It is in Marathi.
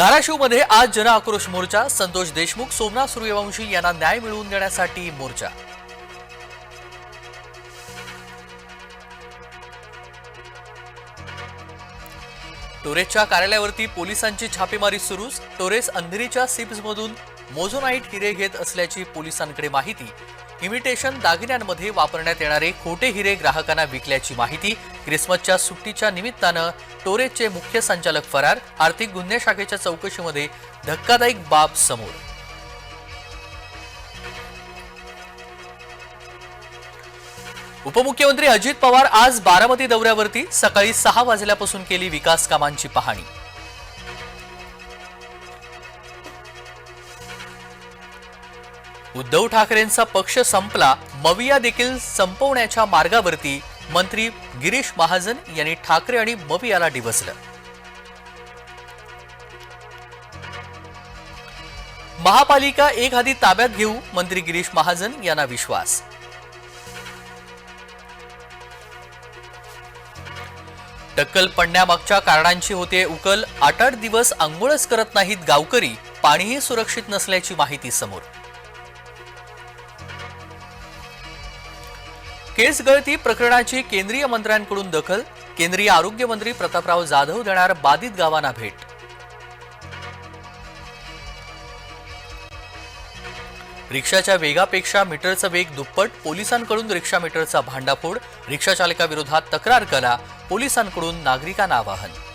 धाराशिवमध्ये आज जन आक्रोश मोर्चा संतोष देशमुख सोमनाथ सूर्यवंशी यांना न्याय मिळवून देण्यासाठी मोर्चा. टोरेसच्या कार्यालयावरती पोलिसांची छापेमारी सुरूच टोरेस अंधेरीच्या सिप्समधून मोझोनाईट हिरे घेत असल्याची पोलिसांकडे माहिती. इमिटेशन दागिन्यांमध्ये वापरण्यात येणारे खोटे हिरे ग्राहकांना विकल्याची माहिती क्रिसमसच्या सुट्टीच्या निमित्तानं टोरेसचे मुख्य संचालक फरार आर्थिक गुन्हे शाखेच्या चौकशीमध्ये धक्कादायक बाब समोर. उपमुख्यमंत्री अजित पवार आज बारामती दौऱ्यावरती सकाळी सहा वाजल्यापासून केली विकास कामांची पाहणी. उद्धव ठाकरेंचा पक्ष संपला मविया देखील संपवण्याच्या मार्गावरती मंत्री गिरीश महाजन यांनी ठाकरे आणि मवियाला डिवसलं महापालिका एक हाती ताब्यात घेऊ मंत्री गिरीश महाजन यांना विश्वास. टक्कल पडण्यामागच्या कारणांची होते उकल. आठ आठ दिवस आंघोळच करत नाहीत गावकरी. पाणीही सुरक्षित नसल्याची माहिती समोर. केस गळती प्रकरणाची केंद्रीय मंत्र्यांकडून दखल. केंद्रीय आरोग्य मंत्री प्रतापराव जाधव देणार बाधित गावांना भेट. रिक्षाच्या वेगापेक्षा मीटरचा वेग दुप्पट. पोलिसांकडून रिक्षा मीटरचा भांडाफोड. रिक्षा चालकाविरोधात तक्रार करा. पोलिसांकडून नागरिकांना आवाहन.